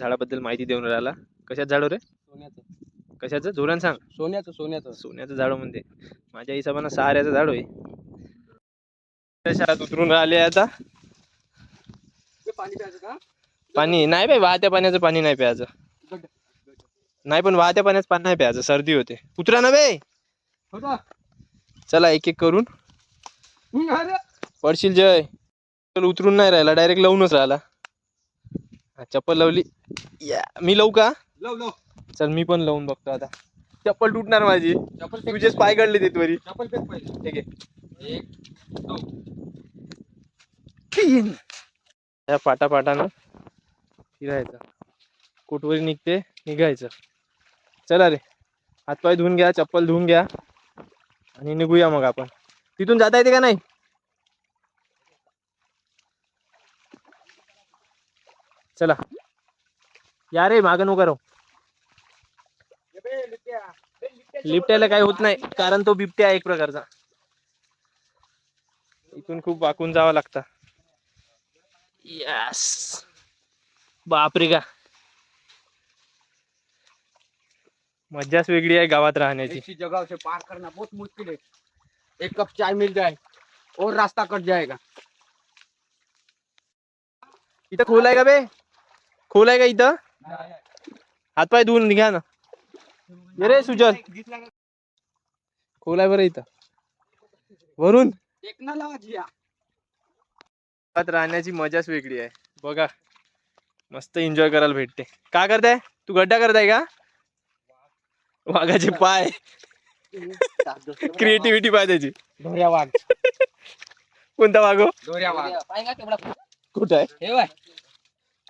झाडाबद्दल माहिती देऊन राहिला. कशात झाडो रे? सोन्याचं. कशाचं? जोरान सांग. सोन्याचं सोन्याचं. सोन्याचं झाड म्हणते. माझ्या हिशोबानं सहाऱ्याचं झाड होय. शाळेत उतरून राहिले आता. पाणी प्यायचं का? पाणी नाही बाई वाहत्या पाण्याचं पाणी नाही प्यायचं. गड्ड. नाही पण वाहत्या पाण्याचं पाणी नाही प्यायचं. सर्दी होते. उतरा ना बे होता चला एक एक करून. हम्म, अरे पडशील जय. चल उतरून नाही राहिला. डायरेक्ट लावूनच राहिला. चप्पल लावली. या मी लावू का? लव लव. चल मी पण लावून बघतो आता. चप्पल तुटणार माझी. चप्पल तुझेच पाय काढले तिथवरी चप्पल फेक पहिले. ठीक आहे. एक दोन तीन. या पाटा पाटानं फिरायचं. कुठवरी निघते निघायचं. चला रे. हातपाय धुवून घ्या चप्पल धुवून घ्या. आणि निघूया मग आपण. तिथून जाता येते का नाही? चला. या रे मागं नको राहू ये बे, लिप्ट्या. बे, लिप्ट्याच्या लिफ्ट यायला काही होत नाही कारण तो बिबट्या आहे एक प्रकारचा. इथून खूप वाकून जावं लागतं. यस बापरे का. मज्जाच वेगळी आहे गावात राहण्याची. जगह से पार करना बहुत मुश्किल है एक कप चाय मिल जाए और रास्ता कट जाएगा. इथं खोल आहे का बे? खोल आहे का इथं? हातपाय धुवून घ्या ना. ये रे सुजल खोल आहे बरं इथं. वरून राहण्याची मजाच वेगळी आहे. बघा. मस्त एन्जॉय करायला भेटते. का करताय? तू गड्डा करताय का? वाघाचे पाय. क्रिएटिव्हिटी पाय त्याची. वाघ. कोणता वाघ हो? वाघ. कुठं आहे? हे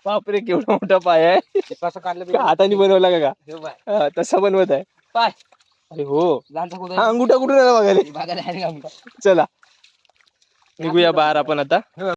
बापरे केवढा मोठा पाय आहे. कसं काढलं? का हाताने बनवला का हे तसा बनवत आहे. पाय. अरे हो. कुठं? अंगुठा कुठून आला बघायला? बघायला आहे का आमका? चला. निघूया बाहेर आपण आता.